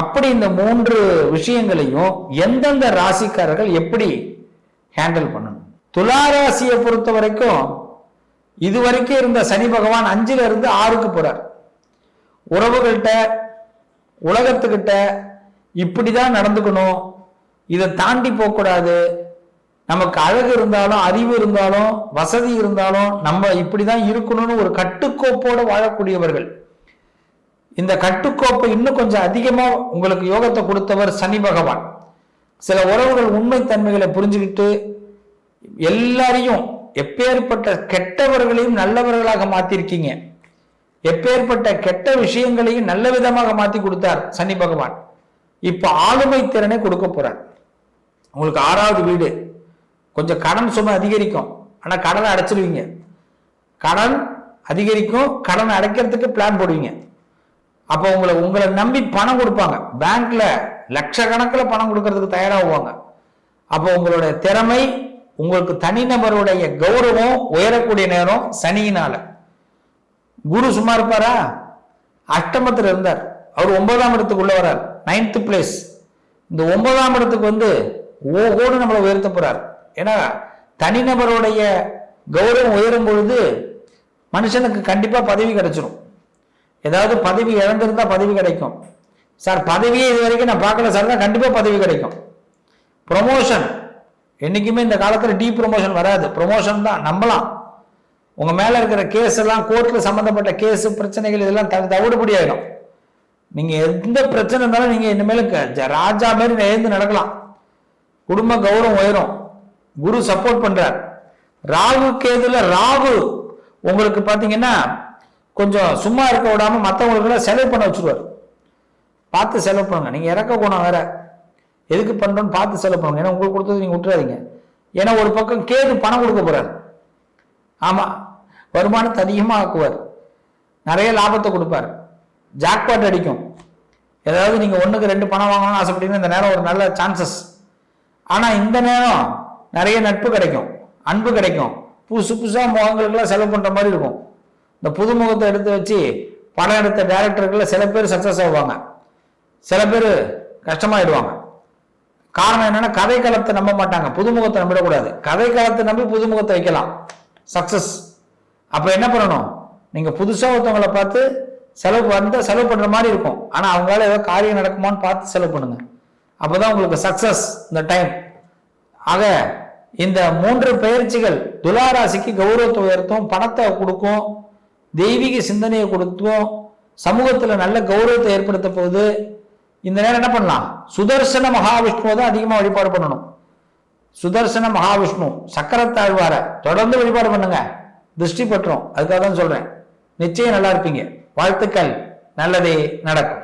அப்படி இந்த மூன்று விஷயங்களையும் எந்தெந்த ராசிக்காரர்கள் எப்படி ஹேண்டில் பண்ணணும்? துலா ராசியை பொறுத்த வரைக்கும் இது வரைக்கும் இருந்த சனி பகவான் அஞ்சுல இருந்து ஆறுக்கு போறார். உறவுகள்கிட்ட உலகத்துக்கிட்ட இப்படிதான் நடந்துக்கணும். இதை தாண்டி போகக்கூடாது. நமக்கு அழகு இருந்தாலும் அறிவு இருந்தாலும் வசதி இருந்தாலும் நம்ம இப்படிதான் இருக்கணும்னு ஒரு கட்டுக்கோப்போட வாழக்கூடியவர்கள். இந்த கட்டுக்கோப்பை இன்னும் கொஞ்சம் அதிகமா உங்களுக்கு யோகத்தை கொடுத்தவர் சனி பகவான். சில உறவுகள் உண்மைத்தன்மைகளை புரிஞ்சுக்கிட்டு எல்லாரையும் எப்பேற்பட்ட கெட்டவர்களையும் நல்லவர்களாக மாத்திருக்கீங்க. எப்பேற்பட்ட கெட்ட விஷயங்களையும் நல்ல விதமாக மாத்தி கொடுத்தார் சனி பகவான். இப்ப ஆளுமை திறனை கொடுக்க போறார். உங்களுக்கு ஆறாவது வீடு. கொஞ்சம் கடன் சுமை அதிகரிக்கும். ஆனா கடனை அடைச்சிருவீங்க. கடன் அதிகரிக்கும். கடன் அடைக்கிறதுக்கு பிளான் போடுவீங்க. அப்போ உங்களை உங்களை நம்பி பணம் கொடுப்பாங்க. பேங்க்ல லட்சக்கணக்கில் பணம் கொடுக்கறதுக்கு தயாராகுவாங்க. அப்போ உங்களுடைய திறமை உங்களுக்கு தனிநபருடைய கௌரவம் உயரக்கூடிய நேரம் சனியினால. குரு சும்மா இருப்பாரா? அஷ்டமத்தில் இருந்தார். அவர் ஒன்பதாம் இடத்துக்கு உள்ள வரார். நைன்த் பிளேஸ் இந்த ஒன்பதாம் இடத்துக்கு வந்து ஓகோடு நம்மளை உயர்த்த போறார். ஏன்னா தனிநபருடைய கௌரவம் உயரும் பொழுது மனுஷனுக்கு கண்டிப்பா பதவி கிடைச்சிரும். ஏதாவது பதவி இழந்திருந்தா பதவி கிடைக்கும். சார் பதவியே இது வரைக்கும் நான் பார்க்கல சார் தான் கண்டிப்பாக பதவி கிடைக்கும். ப்ரொமோஷன் என்றைக்குமே இந்த காலத்தில் டீ ப்ரொமோஷன் வராது. ப்ரொமோஷன் தான் நம்பலாம். உங்கள் மேலே இருக்கிற கேஸ் எல்லாம் கோர்ட்டில் சம்மந்தப்பட்ட கேஸு பிரச்சனைகள் இதெல்லாம் த தவிடுபடி ஆகிடும் நீங்கள் எந்த பிரச்சனை இருந்தாலும் நீங்கள் இனிமேல் ராஜா மாதிரி எழுந்து நடக்கலாம். குடும்ப கௌரவம் உயரும். குரு சப்போர்ட் பண்ணுறார் ராகு கேதுல ராகு. உங்களுக்கு பார்த்தீங்கன்னா கொஞ்சம் சும்மா இருக்க விடாமல் மற்றவங்களுக்குலாம் செலவு பண்ண வச்சுருவார். பார்த்து செலவு பண்ணுங்க. நீங்கள் இறக்க குணம் வேற. எதுக்கு பண்ணுறோன்னு பார்த்து செலவு பண்ணுங்க. ஏன்னா உங்களுக்கு கொடுத்தது நீங்கள் விட்டுறாதீங்க. ஏன்னா ஒரு பக்கம் கேது பணம் கொடுக்க போகிறார் ஆமாம் வருமானத்தை அதிகமாக ஆக்குவார். நிறைய லாபத்தை கொடுப்பார். ஜாக்பாட் அடிக்கும். ஏதாவது நீங்கள் ஒன்றுக்கு ரெண்டு பணம் வாங்கணும்னு ஆசைப்பட்டீங்கன்னா இந்த நேரம் ஒரு நல்ல சான்சஸ் ஆனால் இந்த நேரம் நிறைய நட்பு கிடைக்கும். அன்பு கிடைக்கும். புதுசு புதுசாக முகங்களுக்கெல்லாம் செலவு பண்ணுற மாதிரி இருக்கும். இந்த புதுமுகத்தை எடுத்து வச்சு படம் எடுத்த டேரக்டர்களில் சில பேர் சக்ஸஸ் ஆகுவாங்க சில பேர் கஷ்டமாயிடுவாங்க. காரணம் என்னன்னா கதை நம்ப மாட்டாங்க. புதுமுகத்தை நம்பிடக்கூடாது. கதை காலத்தை நம்பி புதுமுகத்தை வைக்கலாம். சக்சஸ் அப்ப என்ன பண்ணணும்? நீங்க புதுசாக ஒருத்தவங்களை பார்த்து செலவு வந்து செலவு பண்ற மாதிரி இருக்கும். ஆனா அவங்களால ஏதோ காரியம் நடக்குமான்னு பார்த்து செலவு பண்ணுங்க. அப்பதான் உங்களுக்கு சக்சஸ் இந்த டைம் ஆக இந்த மூன்று பயிற்சிகள் துலாராசிக்கு கௌரவத்தை உயர்த்தும் பணத்தை கொடுக்கும் தெய்வீக சிந்தனையை கொடுத்தும் சமூகத்தில் நல்ல கௌரவத்தை ஏற்படுத்த போகுது இந்த நேரம் என்ன பண்ணலாம்? சுதர்சன மகாவிஷ்ணுவை தான் அதிகமாக வழிபாடு பண்ணணும். சுதர்சன மகாவிஷ்ணு சக்கரத்தாழ்வார தொடர்ந்து வழிபாடு பண்ணுங்க. திருஷ்டி பற்றும் அதுக்காக தான் சொல்றேன். நிச்சயம் நல்லா இருப்பீங்க. வாழ்த்துக்கள். நல்லதே நடக்கும்.